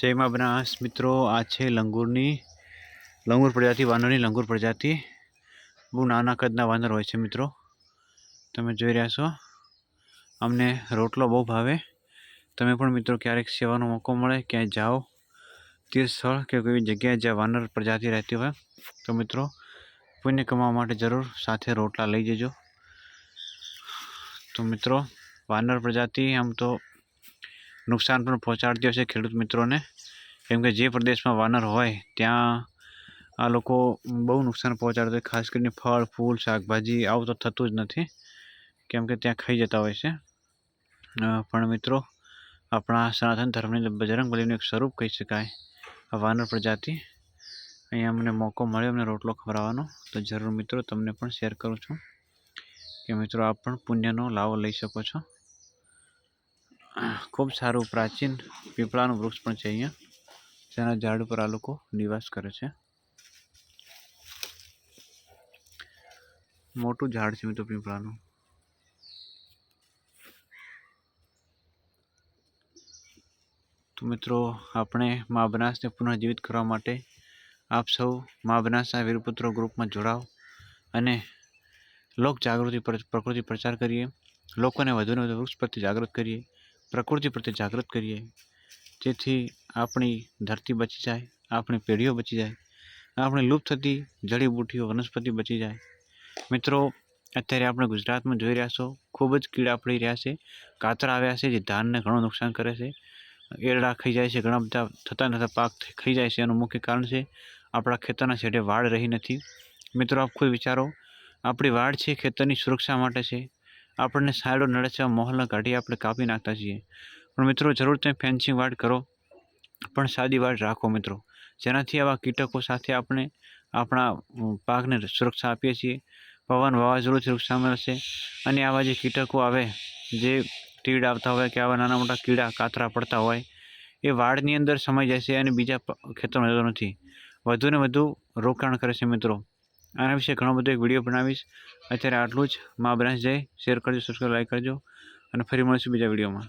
જય મા બનાસ મિત્રો, આ છે લંગૂરની, લંગૂર પ્રજાતિ, વાનરની લંગૂર પ્રજાતિ. બહુ નાના કદના વાનર હોય છે મિત્રો. તમે જોઈ રહ્યા છો. અમને રોટલો બહુ ભાવે. તમે પણ મિત્રો ક્યારેક સેવાનો મોકો મળે, ક્યાંય જાઓ તીર્થ સ્થળ કે કોઈ જગ્યાએ જ્યાં વાનર પ્રજાતિ રહેતી હોય, તો મિત્રો પુણ્ય કમાવા માટે જરૂર, સાથે રોટલા લઈ જજો. તો મિત્રો, વાનર પ્રજાતિ આમ તો નુકસાન પણ પહોંચાડતી હશે ખેડૂત મિત્રોને. કેમ કે જે પ્રદેશમાં વાનર હોય, ત્યાં આ લોકો બહુ નુકસાન પહોંચાડતા હોય ખાસ કરીને ફળ, ફૂલ, શાકભાજી, આવું તો થતું જ નથી. કેમ કે ત્યાં ખાઈ જતા હોય છે. પણ મિત્રો, આપણા સનાતન ધર્મની બજરંગ બલીનું એક સ્વરૂપ કહી શકાય. વાનર પ્રજાતિ. અહીંયા અમને મોકો મળ્યો, અમને રોટલો ખવડાવવાનો. તો જરૂર મિત્રો, તમને પણ શેર કરું છું. કે મિત્રો, આપ પણ પુણ્યનો લાવો લઈ શકો છો. ખૂબ સારું પ્રાચીન પીપળાનું વૃક્ષ પણ છે અહીંયા, જેના ઝાડ ઉપર આ લોકો નિવાસ કરે છે. મોટું ઝાડ છે મિત્રો પીપળાનું. તો મિત્રો, આપણે મા બનાસને પુનઃજીવિત કરવા માટે આપ સૌ મા બનાસના વીરપુત્રો ગ્રુપમાં જોડાઓ અને લોક જાગૃતિ પ્રકૃતિ પ્રચાર કરીએ. લોકોને વધુને વધુ વૃક્ષ પ્રત્યે જાગૃત કરીએ. પ્રકૃતિ પ્રત્યે જાગૃત કરીએ. જેથી આપણી ધરતી બચી જાય, આપણી પેઢીઓ બચી જાય, આપણી લુપ્ત થતી જડીબૂટીઓ વનસ્પતિ બચી જાય. મિત્રો, અત્યારે આપણે ગુજરાતમાં જોઈ રહ્યા છો, ખૂબ જ કીડા પડી રહ્યા છે, કાતરા આવ્યા છે, જે ધાનને ઘણું નુકસાન કરે છે. એરડા ખાઈ જાય છે, ઘણા બધા થતા થતાં પાક ખાઈ જાય છે, એનું મુખ્ય કારણ છે આપણા ખેતરના છેડે વાડ રહી નથી. મિત્રો, આપ ખુદ વિચારો, આપણી વાડ છે ખેતરની સુરક્ષા માટે છે આપણને સાયડો નડે છે મોહલ્લા કાઢી આપણે કાપી નાખતા છીએ. પણ મિત્રો, જરૂર તમે ફેન્સિંગ વાડ કરો, પણ સાદી વાડ રાખો મિત્રો. જેનાથી આવા કીટકો સાથે આપણે આપણા પાકને સુરક્ષા આપીએ છીએ. પવન વાવાઝોડુંથી નુકસાન મળશે અને આવા જે કીટકો આવે, જે તીડ આવતા હોય કે આવા નાના મોટા કીડા કાતરા પડતા હોય, એ વાડની અંદર સમાઈ જશે અને બીજા ખેતરમાં જતો નથી. વધુને વધુ રોકાણ કરે છે મિત્રો. આના વિશે ઘણો બધો એક વીડિયો બનાવીશ. અત્યારે આટલું જ. મા બ્રાન્ચ જય શેર કરજો સબસ્ક્રાઈબ લાઈક કરજો. અને ફરી મળીશું બીજા વિડીયોમાં